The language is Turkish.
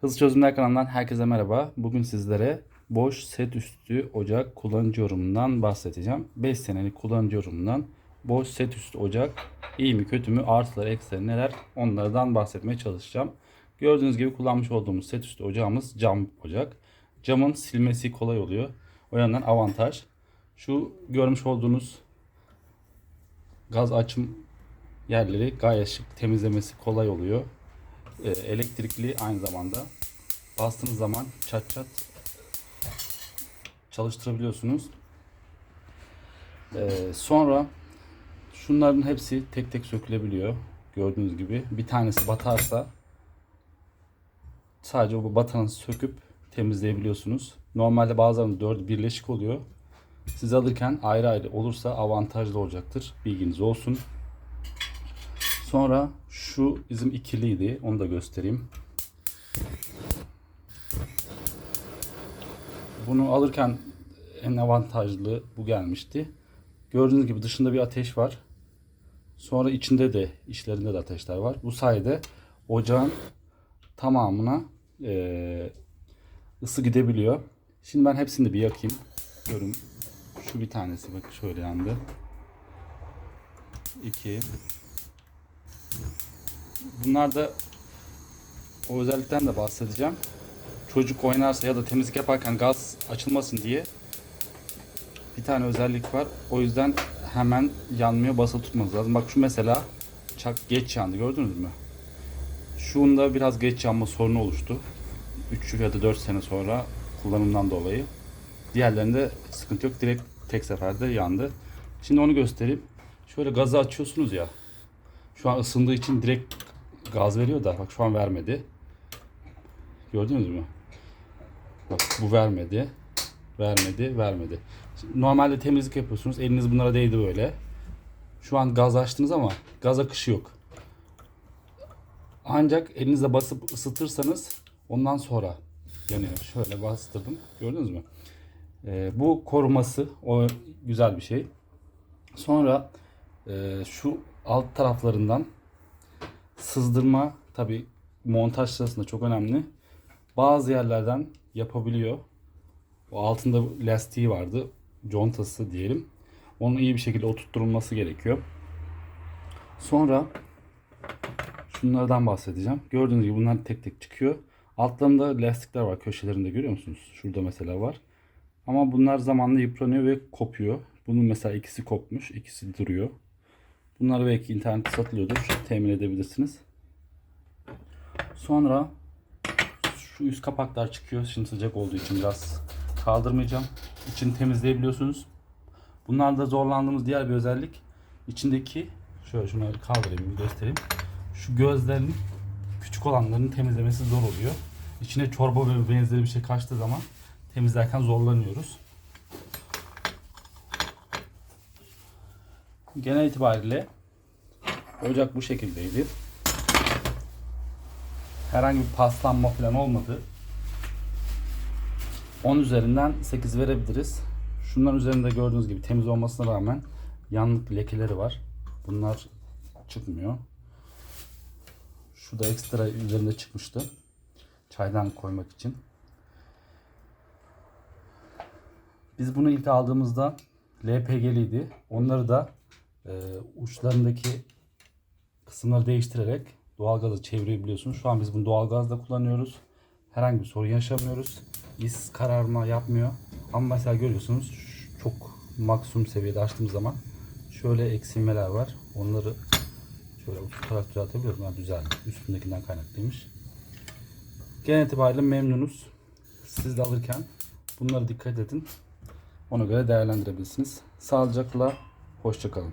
Hızlı Çözümler kanalından herkese merhaba. Bugün sizlere boş set üstü ocak kullanıcı yorumundan bahsedeceğim. 5 senelik kullanıcı yorumundan boş set üstü ocak iyi mi kötü mü artıları eksileri neler onlardan bahsetmeye çalışacağım. Gördüğünüz gibi kullanmış olduğumuz set üstü ocağımız cam ocak. Camın silmesi kolay oluyor. O yönden avantaj. Şu görmüş olduğunuz gaz açım yerleri gayet şık temizlemesi kolay oluyor. Ee, elektrikli aynı zamanda. Bastığınız zaman çat çat çalıştırabiliyorsunuz. Ee, sonra şunların hepsi tek tek sökülebiliyor. Gördüğünüz gibi bir tanesi batarsa sadece o batanı söküp temizleyebiliyorsunuz. Normalde bazen dört birleşik oluyor. Siz alırken ayrı ayrı olursa avantajlı olacaktır. Bilginiz olsun. Sonra şu bizim ikiliydi. Onu da göstereyim. Bunu alırken en avantajlı bu gelmişti. Gördüğünüz gibi dışında bir ateş var. Sonra içinde de içlerinde de ateşler var. Bu sayede ocağın tamamına eee, ısı gidebiliyor. Şimdi ben hepsini bir yakayım. Görün. Şu bir tanesi bak şöyle yandı. 2 Bunlar da o özellikten de bahsedeceğim. Çocuk oynarsa ya da temizlik yaparken gaz açılmasın diye bir tane özellik var. O yüzden hemen yanmıyor, basılı tutmanız lazım. Bak şu mesela çak geç yandı gördünüz mü? Şunda biraz geç yanma sorunu oluştu. 3 ya da 4 sene sonra kullanımdan dolayı. Diğerlerinde sıkıntı yok. Direkt tek seferde yandı. Şimdi onu göstereyim. Şöyle gazı açıyorsunuz ya. Şu an ısındığı için direkt gaz veriyor da bak şu an vermedi. Gördünüz mü? Bak bu vermedi. Vermedi, vermedi. Şimdi normalde temizlik yapıyorsunuz. Eliniz bunlara değdi böyle. Şu an gaz açtınız ama gaz akışı yok. Ancak elinizle basıp ısıtırsanız ondan sonra yanıyor. Şöyle bastırdım. Gördünüz mü? Ee, bu koruması o güzel bir şey. Sonra e, şu alt taraflarından sızdırma tabi montaj sırasında çok önemli. Bazı yerlerden yapabiliyor. O altında lastiği vardı. Contası diyelim. Onun iyi bir şekilde oturtturulması gerekiyor. Sonra şunlardan bahsedeceğim. Gördüğünüz gibi bunlar tek tek çıkıyor. Altlarında lastikler var köşelerinde görüyor musunuz? Şurada mesela var. Ama bunlar zamanla yıpranıyor ve kopuyor. Bunun mesela ikisi kopmuş, ikisi duruyor. Bunlar belki internette satılıyordur. Temin edebilirsiniz. Sonra şu üst kapaklar çıkıyor. Şimdi sıcak olduğu için biraz kaldırmayacağım. İçini temizleyebiliyorsunuz. Bunlarda zorlandığımız diğer bir özellik içindeki şöyle şunları kaldırayım göstereyim. Şu gözlerin küçük olanların temizlemesi zor oluyor. İçine çorba ve benzeri bir şey kaçtığı zaman temizlerken zorlanıyoruz. Genel itibariyle ocak bu şekildeydi. Herhangi bir paslanma falan olmadı. 10 üzerinden 8 verebiliriz. Şunların üzerinde gördüğünüz gibi temiz olmasına rağmen yanlık lekeleri var. Bunlar çıkmıyor. Şu da ekstra üzerinde çıkmıştı. Çaydan koymak için. Biz bunu ilk aldığımızda LPG'liydi. Onları da uçlarındaki kısımları değiştirerek doğalgazı çevirebiliyorsunuz. Şu an biz bunu doğalgazda kullanıyoruz. Herhangi bir sorun yaşamıyoruz. İz kararma yapmıyor. Ama mesela görüyorsunuz çok maksimum seviyede açtığımız zaman şöyle eksilmeler var. Onları şöyle tutarak düzeltebiliyoruz. Ha, düzeldi. Üstündekinden kaynaklıymış. Genel itibariyle memnunuz. Siz de alırken bunlara dikkat edin. Ona göre değerlendirebilirsiniz. Sağlıcakla, hoşçakalın.